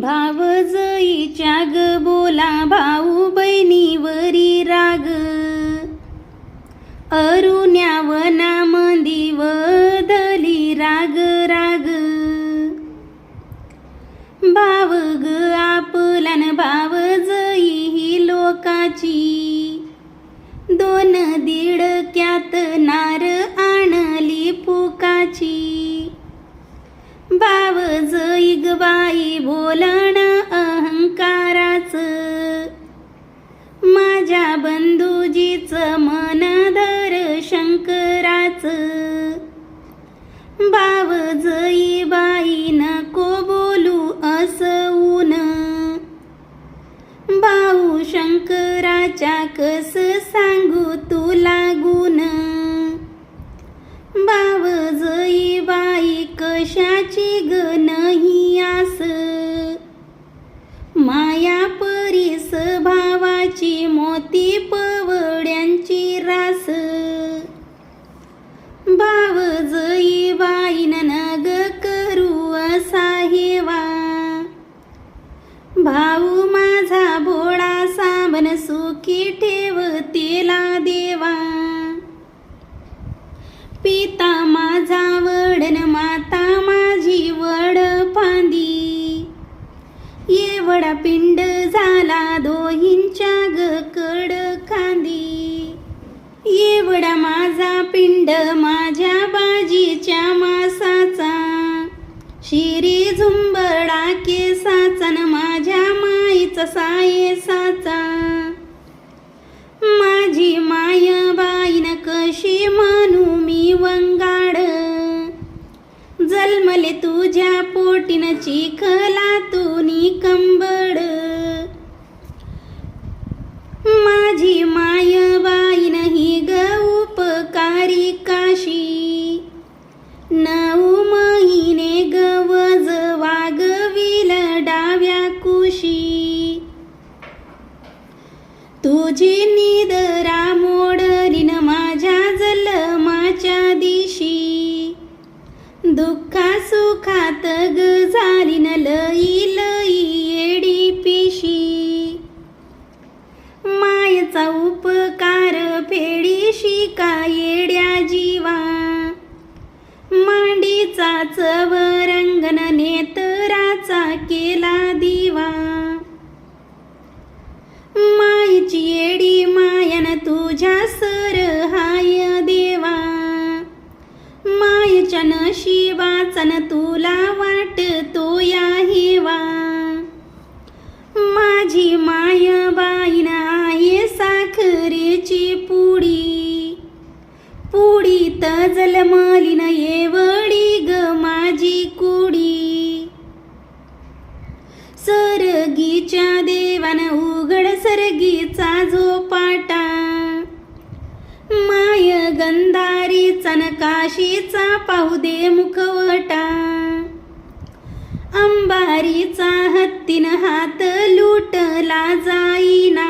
भावजईच्या ग बोला भाऊ बहिणीवरी राग. अरुण्यावना मंदी वदली राग राग. भाव ग आपलान भावजई ही लोकाची. दोन दीडक्यात नार आणली पुकाची भाव जईग बाई बोलण अहंकाराच. माझ्या बंधुजीच मन धर शंकराच. बाव जई बाई नको बोलू असऊन भाऊ शंकराच्या भाऊ माझा भोळा साबण सुखी ठेव तिला देवा. पिता माझा वडन माता माझी वड पांदी येवडा पिंड झाला दोहींच्या ग कड कांदी येवडा माझा पिंड माझ्या बाजीच्या मासाचा. शिरी झुंब केसाचा न माझ्या माईचा सायेसाचा माझी माय बाईन कशी म्हणू मी वंगाड? जन्मले तुझ्या पोटीन चिखला तुनी कंबड. माझी माय बाईन ही ग उपकारी तुझी निदरा मोडलीन माझ्या जलमाच्या दिशी. दुःखा सुखात ग झालीन लई लई येडी पिशी. मायचा उपकार फेडीशी का येड्या जीवा. मांडीचा चव तुझ्या सर हाय देवा. मायच्या नशिबाचन तुला वाटतो या हेवा. माझी माय बाईन आहे साखरेची पुडी. पुडी तजल मलिन येवडी ग माझी कुडी. सरगीच्या देवान उघड सरगीचा जो पाटा माय चनकाशीचा पाहू दे मुखवटा. अंबारीचा हत्तीन हात लुटला जाईना.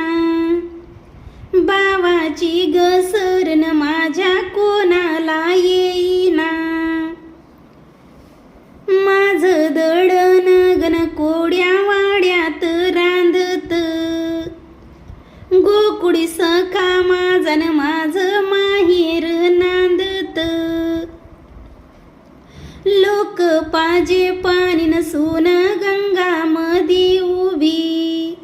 बावाची गसरन गोकुडी सखा माझन माझ माहेर नांदत. लोक पाजे पाणी नसून गंगा मधी उभी.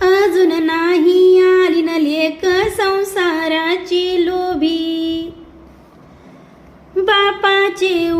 अजून नाही आली न लेख संसाराची लोभी. बापाचे